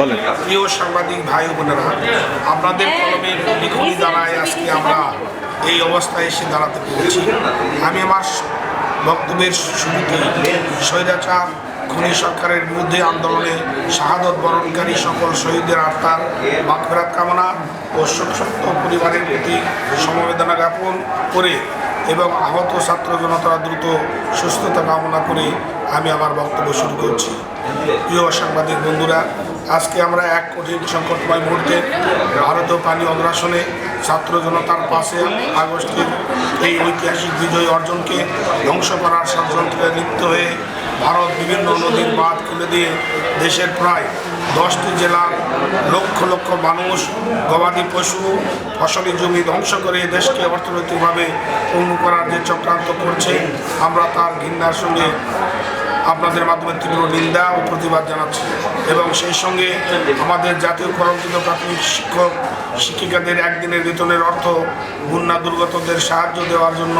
বলেন। প্রিয় সাংবাদিক ভাই বোনেরা, আপনাদের কলমের লিখনি দ্বারাই আজকে আমরা এই অবস্থায় এসে দাঁড়াতে পেরেছি। আমি আমার বক্তব্যের শুরুতে স্বৈরাচার, খুনি সরকারের বিরুদ্ধে আন্দোলনে শাহাদত বরণকারী সকল শহীদদের আত্মার মাগফেরাত কামনা ও শোকসত্য পরিবারের প্রতি সমবেদনা জ্ঞাপন করে এবং আহত ছাত্র জনতা দ্রুত সুস্থতা কামনা করে আমি আমার বক্তব্য শুরু করছি। প্রিয় সাংবাদিক বন্ধুরা, আজকে আমরা এক কঠিন সংকটময় মুহূর্তে ভারতীয় পানি অগ্রাসনে ছাত্র জনতার পাশে আগস্টের এই ঐতিহাসিক বিজয় অর্জনকে ধ্বংস করার ষড়যন্ত্রে লিপ্ত হয়ে ভারত বিভিন্ন নদীর বাঁধ খুলে দিয়ে দেশের প্রায় দশটি জেলার লক্ষ লক্ষ মানুষ গবাদি পশু, ফসলি জমি ধ্বংস করে দেশকে অর্থনৈতিকভাবে পঙ্গু করার যে চক্রান্ত করছে, আমরা তার ঘৃণার সঙ্গে আপনাদের মাধ্যমে তীব্র নিন্দা ও প্রতিবাদ জানাচ্ছি। এবং সেই সঙ্গে আমাদের জাতীয় কলঙ্কিত প্রাথমিক শিক্ষক শিক্ষিকাদের একদিনের বেতনের অর্থ বন্যা দুর্গতদের সাহায্য দেওয়ার জন্য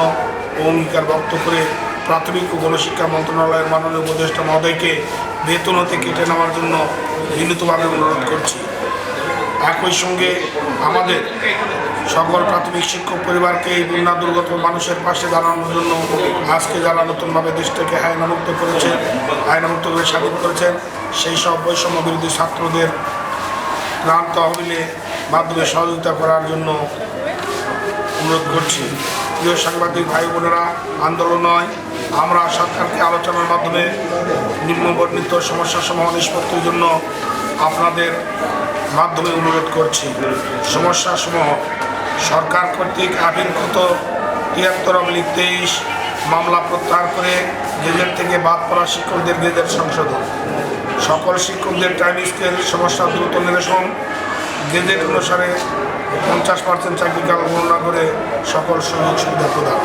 অঙ্গীকার ব্যক্ত করে প্রাথমিক ও গণশিক্ষা মন্ত্রণালয়ের মাননীয় উপদেষ্টা মহোদয়কে বেতন হতে কেটে নেওয়ার জন্য বিনীতভাবে অনুরোধ করছি। একই সঙ্গে আমাদের সকল প্রাথমিক শিক্ষক পরিবারকে এই বন্যা দুর্গত মানুষের পাশে দাঁড়ানোর জন্য আজকে যারা নতুনভাবে দেশটাকে আইনামুক্ত করেছেন আইনামুক্ত করে স্বাধীন করেছেন, সেই সব বৈষম্য বিরোধী ছাত্রদের প্রাণ তহবিলে মাধ্যমে সহযোগিতা করার জন্য অনুরোধ করছি। প্রিয় সাংবাদিক ভাই বোনেরা, আন্দোলন নয় আমরা সরকারকে আলোচনার মাধ্যমে নিম্নবর্ণিত সমস্যা সমাধান নিষ্পত্তির জন্য আপনাদের মাধ্যমে অনুরোধ করছি। সমস্যা সমূহ সরকার কর্তৃক আবির্ভূত তিয়াত্তর অবলিক তেইশ মামলা প্রত্যাহার করে গেজেট থেকে বাদ পড়া শিক্ষকদের গেজেট সংশোধন। সকল শিক্ষকদের টাইম স্কেল সমস্যা দ্রুত নিরসন। গেজেট অনুসারে পঞ্চাশ পার্সেন্ট চাকরিকাল গণনা করে সকল সুযোগ সুবিধা প্রদান।